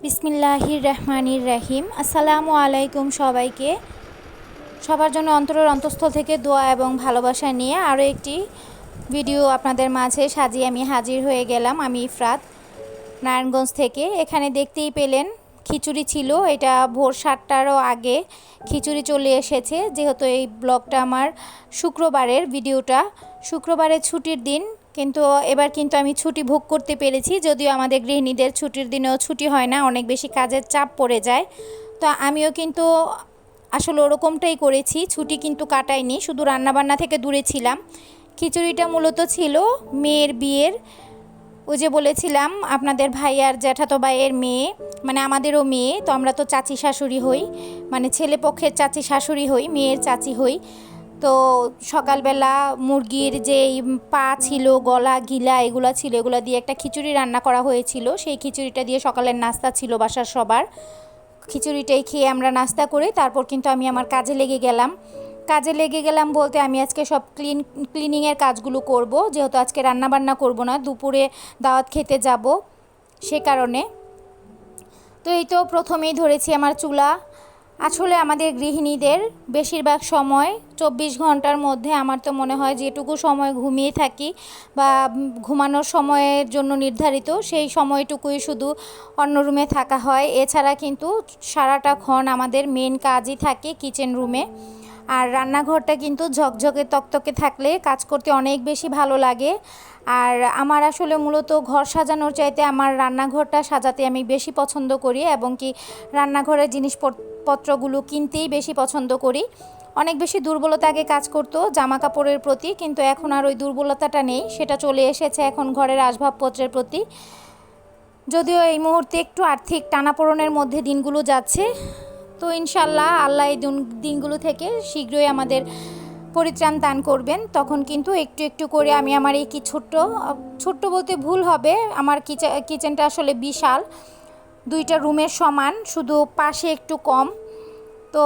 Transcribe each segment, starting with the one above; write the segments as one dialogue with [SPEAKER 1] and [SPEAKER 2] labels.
[SPEAKER 1] বিসমিল্লাহির রহমানির রাহিম আসসালামু আলাইকুম সবাইকে। সবার জন্য অন্তরের অন্তঃস্থল থেকে দোয়া এবং ভালোবাসা নিয়ে আরও একটি ভিডিও আপনাদের মাঝে সাজিয়ে আমি হাজির হয়ে গেলাম। আমি ইফরাত, নারায়ণগঞ্জ থেকে। এখানে দেখতেই পেলেন, খিচুড়ি ছিল। এটা ভোর সাতটারও আগে খিচুড়ি চলে এসেছে। যেহেতু এই ব্লগটা আমার শুক্রবারের ভিডিওটা, শুক্রবারের ছুটির দিন কিন্তু এবার কিন্তু আমি ছুটি ভোগ করতে পেরেছি, যদিও আমাদের গৃহিণীদের ছুটির দিনেও ছুটি হয় না, অনেক বেশি কাজের চাপ পড়ে যায়। তো আমিও কিন্তু আসলে ওরকমটাই করেছি, ছুটি কিন্তু কাটাইনি, শুধু রান্নাবান্না থেকে দূরে ছিলাম। খিচুড়িটা মূলত ছিল মেয়ের বিয়ের। ওই যে বলেছিলাম, আপনাদের ভাই আর জ্যাঠাতো ভাইয়ের মেয়ে মানে আমাদেরও মেয়ে, তো আমরা তো চাচি শাশুড়ি হই মানে ছেলে পক্ষের চাচি শাশুড়ি হই, মেয়ের চাচি হই। তো সকালবেলা মুরগির যে পা ছিল, গলা, গিলা এগুলো ছিল, এগুলো দিয়ে একটা খিচুড়ি রান্না করা হয়েছিল। সেই খিচুড়িটা দিয়ে সকালের নাস্তা ছিল বাসার সবার। খিচুড়িটাই খেয়ে আমরা নাস্তা করে তারপর কিন্তু আমি আমার কাজে লেগে গেলাম। কাজে লেগে গেলাম বলতে আমি আজকে সব ক্লিন, ক্লিনিংয়ের কাজগুলো করব। যেহেতু আজকে রান্না বান্না করব না, দুপুরে দাওয়াত খেতে যাব সে কারণে। তো এই তো প্রথমেই ধরেছি আমার চুলা। আসলে আমাদের গৃহিণীদের বেশিরভাগ সময় চব্বিশ ঘণ্টার মধ্যে আমার তো মনে হয় যেটুকু সময় ঘুমিয়ে থাকি বা ঘুমানোর সময়ের জন্য নির্ধারিত, সেই সময়টুকুই শুধু অন্য রুমে থাকা হয়। এছাড়া কিন্তু সারাটা ক্ষণ আমাদের মেন কাজই থাকে কিচেন রুমে আর রান্নাঘরটা কিন্তু ঝকঝকে তকতকে থাকলে কাজ করতে অনেক বেশি ভালো লাগে। আর আমার আসলে মূলত ঘর সাজানোর চাইতে আমার রান্নাঘরটা সাজাতে আমি বেশি পছন্দ করি এবং কি রান্নাঘরের জিনিসপত্রগুলো কিনতেই বেশি পছন্দ করি। অনেক বেশি দুর্বলতা আগে কাজ করতো জামা কাপড়ের প্রতি, কিন্তু এখন আর ওই দুর্বলতাটা নেই, সেটা চলে এসেছে এখন ঘরের আসবাবপত্রের প্রতি। যদিও এই মুহূর্তে একটু আর্থিক টানাপোড়নের মধ্যে দিনগুলো যাচ্ছে তো ইনশাল্লাহ আল্লাহ এই দিনগুলো থেকে শীঘ্রই আমাদের পরিত্রাণ দান করবেন। তখন কিন্তু একটু একটু করে আমি আমার এই কি ছোট্ট ছোট্ট বলতে ভুল হবে, আমার কিচেনটা আসলে বিশাল। দুইটা রুমের সমান, শুধু পাশে একটু কম। তো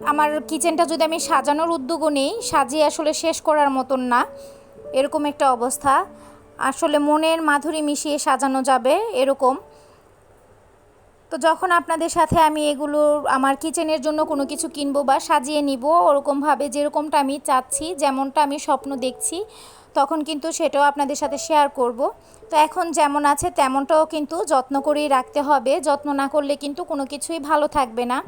[SPEAKER 1] আমার কিচেনটা যদি আমি সাজানোর উদ্যোগও নেই, সাজিয়ে আসলে শেষ করার মতন না। এরকম একটা অবস্থা। আসলে মনের মাধুরী মিশিয়ে সাজানো যাবে, এরকম। তো যখন আপনাদের সাথে আমি এগুলো, আমার কিচেনের জন্য কোনো কিছু কিনবো বা সাজিয়ে নিব, ওরকমভাবে যেরকমটা আমি চাচ্ছি, যেমনটা আমি স্বপ্ন দেখছি, তখন কিন্তু সেটাও আপনাদের সাথে শেয়ার করব। তো এখন যেমন আছে তেমনটাও কিন্তু যত্ন করেই রাখতে হবে, যত্ন না করলে কিন্তু কোনো কিছুই ভালো থাকবে না।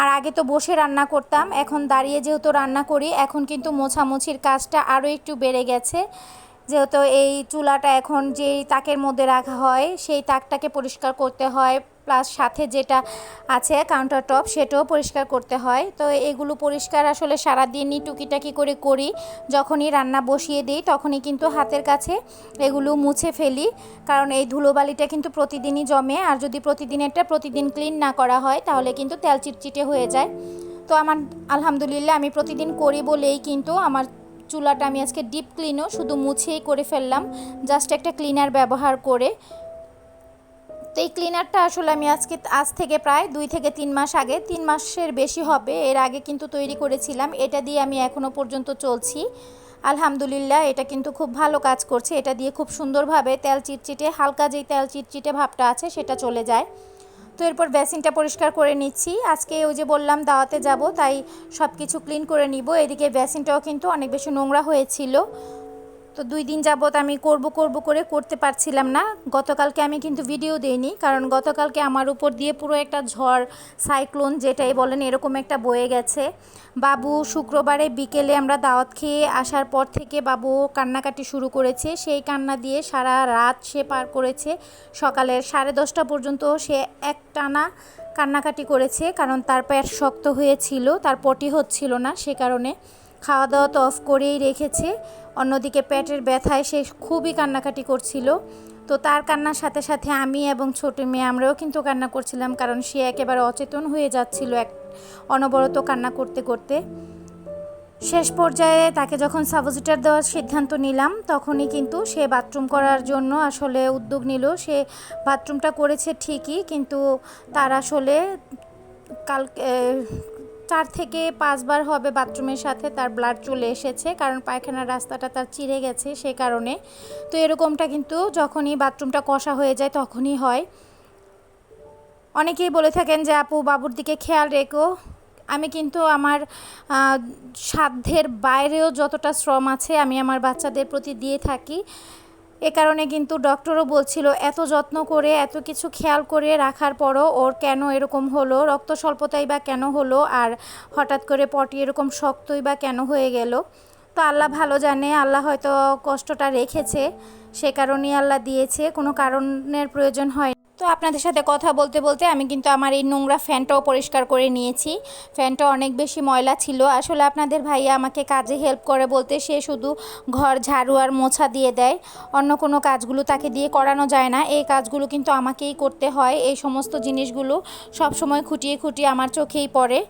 [SPEAKER 1] আর আগে তো বসে রান্না করতাম, এখন দাঁড়িয়ে যেহেতু রান্না করি, এখন কিন্তু মোছামুছির কাজটা আরও একটু বেড়ে গেছে। যেহেতু এই চুলাটা এখন যেই তাকের মধ্যে রাখা হয়, সেই তাকটাকে পরিষ্কার করতে হয় প্লাস সাথে যেটা আছে কাউন্টার টপ সেটাও পরিষ্কার করতে হয়। তো এগুলো পরিষ্কার আসলে সারাদিনই টুকিটাকি করে করি। যখনই রান্না বসিয়ে দিই, তখনই কিন্তু হাতের কাছে এগুলো মুছে ফেলি। কারণ এই ধুলোবালিটা কিন্তু প্রতিদিনই জমে, আর যদি প্রতিদিন প্রতিদিনেরটা প্রতিদিন ক্লিন না করা হয়, তাহলে কিন্তু তেল চিটচিটে হয়ে যায়। তো আমার, আলহামদুলিল্লাহ আমি প্রতিদিন করি বলেই কিন্তু আমার চুলাটা আমি আজকে ডিপ ক্লিনও শুধু মুছেই করে ফেললাম। জাস্ট একটা ক্লিনার ব্যবহার করে। তো এই ক্লিনারটা আসলে আমি আজকে, আজ থেকে প্রায় দুই থেকে তিন মাস আগে, তিন মাসের বেশি হবে, এর আগে কিন্তু তৈরি করেছিলাম। এটা দিয়ে আমি এখনও পর্যন্ত চলছি। আলহামদুলিল্লাহ, এটা কিন্তু খুব ভালো কাজ করছে। এটা দিয়ে খুব সুন্দরভাবে তেল চিটচিটে, হালকা যেই তেল চিটচিটে ভাবটা আছে, সেটা চলে যায়। তো এরপর বেসিনটা পরিষ্কার করে নিচ্ছি। আজকে ওই যে বললাম, দাওয়াতে যাব, তাই সব কিছু ক্লিন করে নিব। এদিকে বেসিনটাও কিন্তু অনেক বেশি নোংরা হয়েছিল। তো দুই দিন যাবৎ আমি করব করব করে করতে পারছিলাম না। গতকালকে আমি কিন্তু ভিডিও দেইনি, কারণ গতকালকে আমার উপর দিয়ে পুরো একটা ঝড় সাইক্লোন যেটাই বলেন এরকম একটা বয়ে গেছে। বাবু শুক্রবারে বিকেলে আমরা দাওয়াত খেয়ে আসার পর থেকে বাবু কান্নাকাটি শুরু করেছে। সেই কান্না দিয়ে সারা রাত সে পার করেছে। সকালের সাড়ে দশটা পর্যন্ত সে এক টানা কান্নাকাটি করেছে, কারণ তার পেট শক্ত হয়েছিল, তার পটি হচ্ছিল না সে কারণে। খাওয়া দাওয়া তো অফ করেই রেখেছে। অন্যদিকে পেটের ব্যথায় সে খুবই কান্নাকাটি করছিল। তো তার কান্নার সাথে সাথে আমি এবং ছোটো মেয়ে আমরাও কিন্তু কান্না করছিলাম কারণ সে একেবারে অচেতন হয়ে যাচ্ছিল এক অনবরত কান্না করতে করতে। শেষ পর্যায়ে তাকে যখন সাবজিটার দেওয়ার সিদ্ধান্ত নিলাম, তখনই কিন্তু সে বাথরুম করার জন্য আসলে উদ্যোগ নিল। সে বাথরুমটা করেছে ঠিকই, কিন্তু তার আসলে কাল চার থেকে পাঁচবার হবে বাথরুমের সাথে, তার ব্লাড চলে এসেছে, কারণ পায়খানার রাস্তাটা তার চিড়ে গেছে সে কারণে। তো এরকমটা কিন্তু যখনই বাথরুমটা কষা হয়ে যায় তখনই হয়। অনেকেই বলে থাকেন যে, আপু, বাবুর দিকে খেয়াল রেখো। আমি কিন্তু আমার সাধ্যের বাইরেও যতটা শ্রম আছে আমি আমার বাচ্চাদের প্রতি দিয়ে থাকি। এ কারণে কিন্তু ডক্টরও বলছিল, এত যত্ন করে, এত কিছু খেয়াল করে রাখার পরও ওর কেন এরকম হলো? রক্ত স্বল্পতাই বা কেন হলো? আর হঠাৎ করে পটি এরকম শক্তই বা কেন হয়ে গেল? তো আল্লাহ ভালো জানে, আল্লাহ হয়তো কষ্টটা রেখেছে, সে কারণেই আল্লাহ দিয়েছে, কোনো কারণের প্রয়োজন হয় তো আপনাদের সাথে কথা বলতে বলতে আমি কিন্তু আমার এই নোংরা ফ্যানটাও পরিষ্কার করে নিয়েছি। ফ্যানটা অনেক বেশি ময়লা ছিল। আসলে আপনাদের ভাইয়া আমাকে কাজে হেল্প করে বলতে সে শুধু ঘর ঝাড়ু আর মোছা দিয়ে দেয়। অন্য কোনো কাজগুলো তাকে দিয়ে করানো যায় না। এই কাজগুলো কিন্তু আমাকেই করতে হয়। এই সমস্ত জিনিসগুলো সব সময় খুঁটিয়ে খুঁটিয়ে আমার চোখেই পড়ে।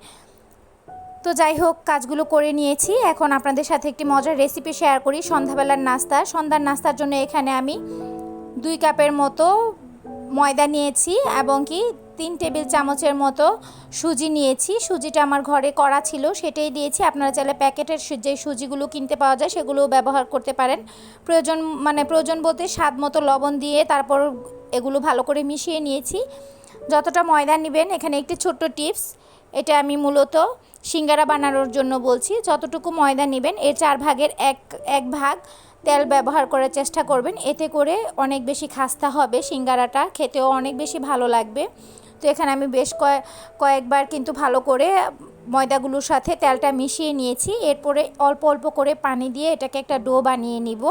[SPEAKER 1] তো যাই হোক, কাজগুলো করে নিয়েছি। এখন আপনাদের সাথে একটি মজার রেসিপি শেয়ার করি। সন্ধ্যাবেলার নাস্তা। সন্ধ্যার নাস্তার জন্য এখানে আমি দুই কাপের মতো ময়দা নিয়েছি এবং কি তিন টেবিল চামচের মতো সুজি নিয়েছি। সুজিটা আমার ঘরে করা ছিল, সেটাই দিয়েছি। আপনারা চাইলে প্যাকেটের যে সুজিগুলো কিনতে পাওয়া যায়, সেগুলোও ব্যবহার করতে পারেন। প্রয়োজন মানে প্রয়োজন বলতে স্বাদ মতো লবণ দিয়ে তারপর এগুলো ভালো করে মিশিয়ে নিয়েছি। যতটা ময়দা নেবেন, এখানে একটি ছোট্ট টিপস, এটা আমি মূলত সিঙ্গারা বানানোর জন্য বলছি। যতটুকু ময়দা নেবেন, এর চার ভাগের এক এক ভাগ তেল ব্যবহার করার চেষ্টা করবেন। এতে করে অনেক বেশি খাস্তা হবে, সিঙ্গারাটা খেতেও অনেক বেশি ভালো লাগবে। তো এখানে আমি বেশ কয়েক কয়েকবার কিন্তু ভালো করে ময়দাগুলোর সাথে তেলটা মিশিয়ে নিয়েছি। এরপরে অল্প অল্প করে পানি দিয়ে এটাকে একটা ডো বানিয়ে নিব।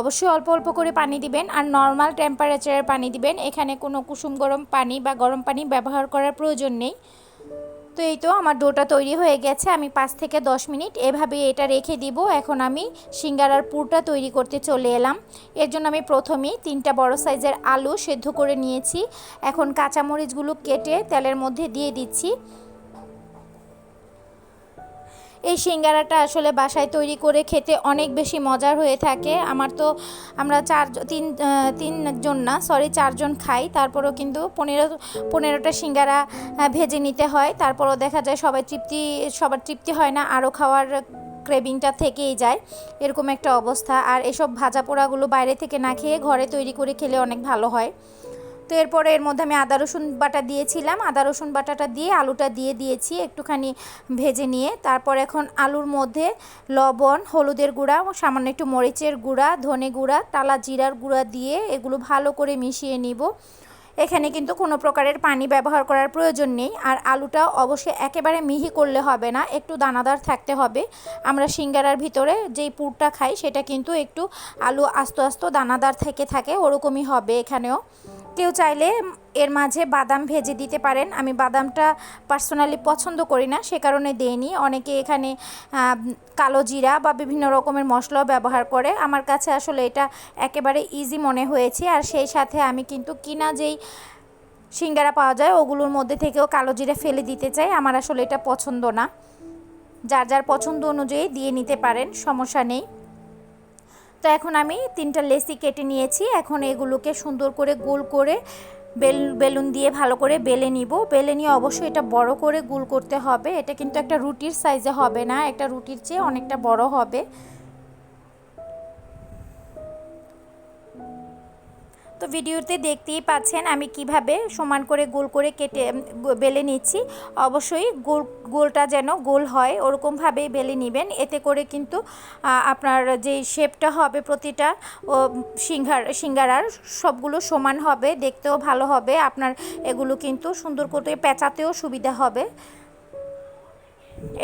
[SPEAKER 1] অবশ্যই অল্প অল্প করে পানি দিবেন আর নর্মাল টেম্পারেচারের পানি দিবেন। এখানে কোনো কুসুম গরম পানি বা গরম পানি ব্যবহার করার প্রয়োজন নেই। তো এই তো আমার ডোটা তৈরি হয়ে গেছে। আমি পাঁচ থেকে দশ মিনিট এভাবে এটা রেখে দিব। এখন আমি সিঙ্গারার পুরটা তৈরি করতে চলে এলাম। এর জন্য আমি প্রথমেই তিনটা বড় সাইজের আলু সেদ্ধ করে নিয়েছি। এখন কাঁচামরিচগুলো কেটে তেলের মধ্যে দিয়ে দিচ্ছি। এই সিঙ্গারাটা আসলে বাসায় তৈরি করে খেতে অনেক বেশি মজার হয়ে থাকে। আমার তো আমরা চার তিন তিনজন না সরি চারজন খাই। তারপরও কিন্তু পনেরো, পনেরোটা সিঙ্গারা ভেজে নিতে হয়। তারপরও দেখা যায় সবাই তৃপ্তি, সবার তৃপ্তি হয় না, আরও খাওয়ার ক্রেভিংটা থেকেই যায়। এরকম একটা অবস্থা। আর এসব ভাজা পোড়াগুলো বাইরে থেকে না খেয়ে ঘরে তৈরি করে খেলে অনেক ভালো হয়। তো এরপরে এর মধ্যে আমি আদা, রসুন বাটা দিয়েছিলাম। আদা, রসুন বাটাটা দিয়ে আলুটা দিয়ে দিয়েছি একটুখানি ভেজে নিয়ে। তারপর এখন আলুর মধ্যে লবণ, হলুদের গুঁড়া, সামান্য একটু মরিচের গুঁড়া, ধনে গুঁড়া টালা জিরার গুঁড়া দিয়ে এগুলো ভালো করে মিশিয়ে নিব। এখানে কিন্তু কোনো প্রকারের পানি ব্যবহার করার প্রয়োজন নেই। আর আলুটা অবশ্যই একেবারে মিহি করলে হবে না, একটু দানাদার থাকতে হবে। আমরা সিঙ্গারার ভিতরে যেই পুরটা খাই, সেটা কিন্তু একটু আলু আস্ত আস্ত দানাদার থেকে থাকে, ওরকমই হবে এখানেও। কেউ চাইলে এর মাঝে বাদাম ভেজে দিতে পারেন। আমি বাদামটা পার্সোনালি পছন্দ করি না, সে কারণে দেইনি। অনেকে এখানে কালো জিরা বা বিভিন্ন রকমের মশলাও ব্যবহার করে। আমার কাছে আসলে এটা একেবারে ইজি মনে হয়েছে। আর সেই সাথে আমি কিন্তু কিনা যেই সিঙ্গারা পাওয়া যায়, ওগুলোর মধ্যে থেকেও কালো জিরা ফেলে দিতে চাই। আমার আসলে এটা পছন্দ না। যার যার পছন্দ অনুযায়ী দিয়ে নিতে পারেন, সমস্যা নেই। তো এখন আমি তিনটা লেসি কেটে নিয়েছি। এখন এগুলোকে সুন্দর করে গোল করে বেল, বেলুন দিয়ে ভালো করে বেলে নিব। বেলে নিয়ে অবশ্যই এটা বড় করে গোল করতে হবে। এটা কিন্তু একটা রুটির সাইজে হবে না। একটা রুটির চেয়ে অনেকটা বড় হবে। তো ভিডিওতে দেখতেই পাচ্ছেন আমি কীভাবে সমান করে গোল করে কেটে বেলে নিচ্ছি। অবশ্যই গোল, গোলটা যেন গোল হয়, ওরকমভাবেই বেলে নেবেন। এতে করে কিন্তু আপনার যে শেপটা হবে প্রতিটা, ও সিঙ্গার সিঙ্গারার সবগুলো সমান হবে, দেখতেও ভালো হবে। আপনার এগুলো কিন্তু সুন্দর করে পেঁচাতেও সুবিধা হবে।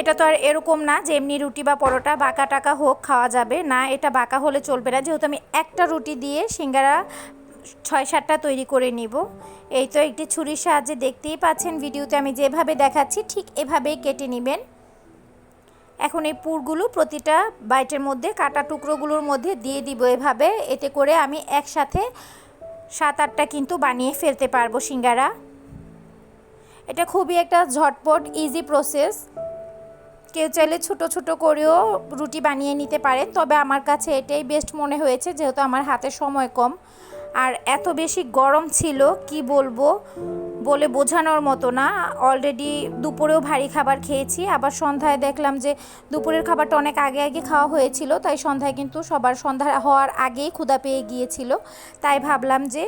[SPEAKER 1] এটা তো আর এরকম না যে এমনি রুটি বা পরোটা বাঁকা টাকা হোক খাওয়া যাবে। না, এটা বাঁকা হলে চলবে না। যেহেতু আমি একটা রুটি দিয়ে সিঙ্গারা ছয় সাতটা তৈরি করে নিব। এই তো একটি ছুরির সাহায্যে দেখতেই পাচ্ছেন ভিডিওতে আমি যেভাবে দেখাচ্ছি ঠিক এভাবেই কেটে নেবেন। এখন এই পুরগুলো প্রতিটা বাইটের মধ্যে, কাটা টুকরোগুলোর মধ্যে দিয়ে দিব এভাবে। এতে করে আমি একসাথে সাত আটটা কিন্তু বানিয়ে ফেলতে পারব সিঙ্গারা। এটা খুবই একটা ঝটপট ইজি প্রসেস কেউ চাইলে ছোট ছোট করেও রুটি বানিয়ে নিতে পারেন, তবে আমার কাছে এটাই বেস্ট মনে হয়েছে, যেহেতু আমার হাতে সময় কম। আর এত বেশি গরম ছিল, কি বলব? বলে বোঝানোর মতো না। অলরেডি দুপুরেও ভারী খাবার খেয়েছি। আবার সন্ধ্যায় দেখলাম যে দুপুরের খাবারটা অনেক আগে আগে খাওয়া হয়েছিল, তাই সন্ধ্যায় কিন্তু সবার সন্ধ্যা হওয়ার আগেই ক্ষুধা পেয়ে গিয়েছিল। তাই ভাবলাম যে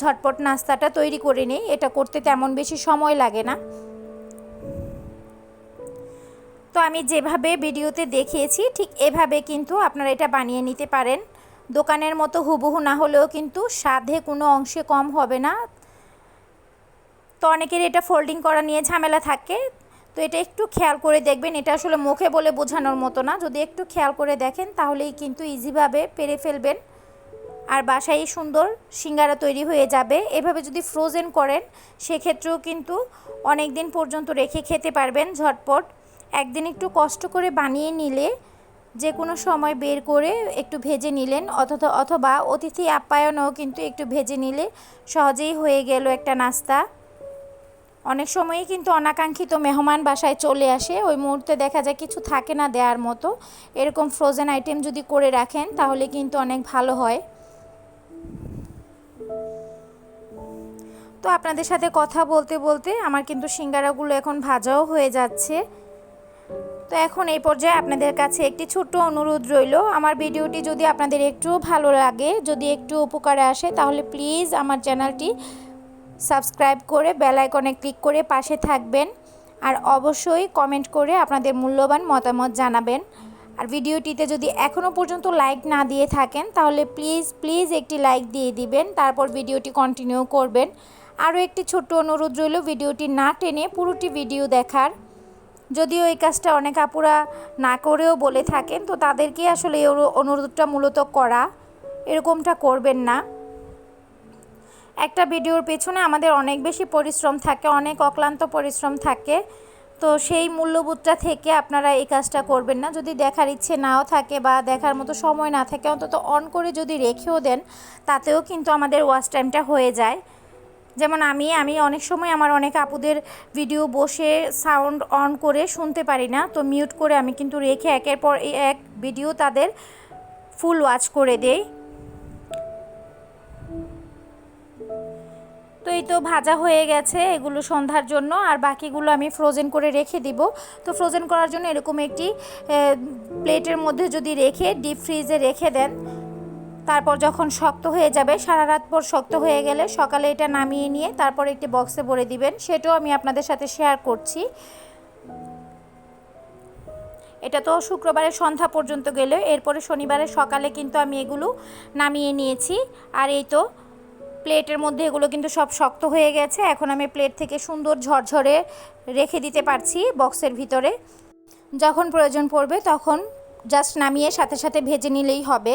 [SPEAKER 1] ঝটপট নাস্তাটা তৈরি করে নিই, এটা করতে তেমন বেশি সময় লাগে না। তো আমি যেভাবে ভিডিওতে দেখিয়েছি, ঠিক এভাবে কিন্তু আপনারা এটা বানিয়ে নিতে পারেন। দোকানের মতো হুবহু না হলেও কিন্তু স্বাদে কোনো অংশে কম হবে না। তো অনেকের এটা ফোল্ডিং করা নিয়ে ঝামেলা থাকে। তো এটা একটু খেয়াল করে দেখবেন। এটা আসলে মুখে বলে বোঝানোর মতো না। যদি একটু খেয়াল করে দেখেন, তাহলেই কিন্তু ইজিভাবে পেরে ফেলবেন। আর বাসায় সুন্দর সিঙ্গারা তৈরি হয়ে যাবে। এভাবে যদি ফ্রোজেন করেন, সেক্ষেত্রেও কিন্তু অনেক দিন পর্যন্ত রেখে খেতে পারবেন ঝটপট। একদিন একটু কষ্ট করে বানিয়ে নিলে যে কোনো সময় বের করে একটু ভেজে নিলেন অথবা অথবা অতিথি আপ্যায়নও কিন্তু একটু ভেজে নিলে সহজেই হয়ে গেল একটা নাস্তা। অনেক সময়ই কিন্তু অনাকাঙ্ক্ষিত মেহমান বাসায় চলে আসে, ওই মুহূর্তে দেখা যায় কিছু থাকে না দেওয়ার মতো। এরকম ফ্রোজেন আইটেম যদি করে রাখেন, তাহলে কিন্তু অনেক ভালো হয়। তো আপনাদের সাথে কথা বলতে বলতে আমার কিন্তু সিঙ্গারাগুলো এখন ভাজাও হয়ে যাচ্ছে। তো এখন এই পর্যায়ে আপনাদের কাছে একটি ছোট্ট অনুরোধ রইল। আমার ভিডিওটি যদি আপনাদের একটু ভালো লাগে, যদি একটু উপকারে আসে, তাহলে প্লিজ আমার চ্যানেলটি সাবস্ক্রাইব করে বেল আইকনে ক্লিক করে পাশে থাকবেন। আর অবশ্যই কমেন্ট করে আপনাদের মূল্যবান মতামত জানাবেন। আর ভিডিওটিতে যদি এখনও পর্যন্ত লাইক না দিয়ে থাকেন, তাহলে প্লিজ প্লিজ একটি লাইক দিয়ে দিবেন, তারপর ভিডিওটি কন্টিনিউ করবেন। আরও একটি ছোট্ট অনুরোধ রইল, ভিডিওটি না টেনে পুরোটি ভিডিও দেখার। যদিও এই কাজটা অনেক আপুরা না করেও বলে থাকেন, তো তাদেরকে আসলে এই অনুরোধটা মূলত করা। এরকমটা করবেন না। একটা ভিডিওর পেছনে আমাদের অনেক বেশি পরিশ্রম থাকে, অনেক অক্লান্ত পরিশ্রম থাকে, তো সেই মূল্যবোধটা থেকে আপনারা এই কাজটা করবেন না। যদি দেখার ইচ্ছে নাও থাকে বা দেখার মতো সময় না থাকে, অন্তত অন করে যদি রেখেও দেন, তাতেও কিন্তু আমাদের ওয়াচ টাইমটা হয়ে যায়। যেমন আমি আমি অনেক সময় আমার অনেক আপুদের ভিডিও বসে সাউন্ড অন করে শুনতে পারি না, তো মিউট করে আমি কিন্তু রেখে একের পর এক ভিডিও তাদের ফুল ওয়াচ করে দেই। তো এই তো ভাজা হয়ে গেছে এগুলো সন্ধ্যার জন্য, আর বাকিগুলো আমি ফ্রোজেন করে রেখে দিব। তো ফ্রোজেন করার জন্য এরকম একটি প্লেটের মধ্যে যদি রেখে ডিপ ফ্রিজে রেখে দেন তারপর যখন শক্ত হয়ে যাবে, সারা রাত পর শক্ত হয়ে গেলে সকালে এটা নামিয়ে নিয়ে তারপর একটি বক্সে ভরে দিবেন। সেটাও আমি আপনাদের সাথে শেয়ার করছি। এটা তো শুক্রবারের সন্ধ্যা পর্যন্ত গেলে, এরপরে শনিবারের সকালে কিন্তু আমি এগুলো নামিয়ে নিয়েছি। আর এই তো প্লেটের মধ্যে এগুলো কিন্তু সব শক্ত হয়ে গেছে, এখন আমি প্লেট থেকে সুন্দর ঝরঝরে রেখে দিতে পারছি বক্সের ভিতরে। যখন প্রয়োজন পড়বে তখন জাস্ট নামিয়ে সাথে সাথে ভেজে নিলেই হবে।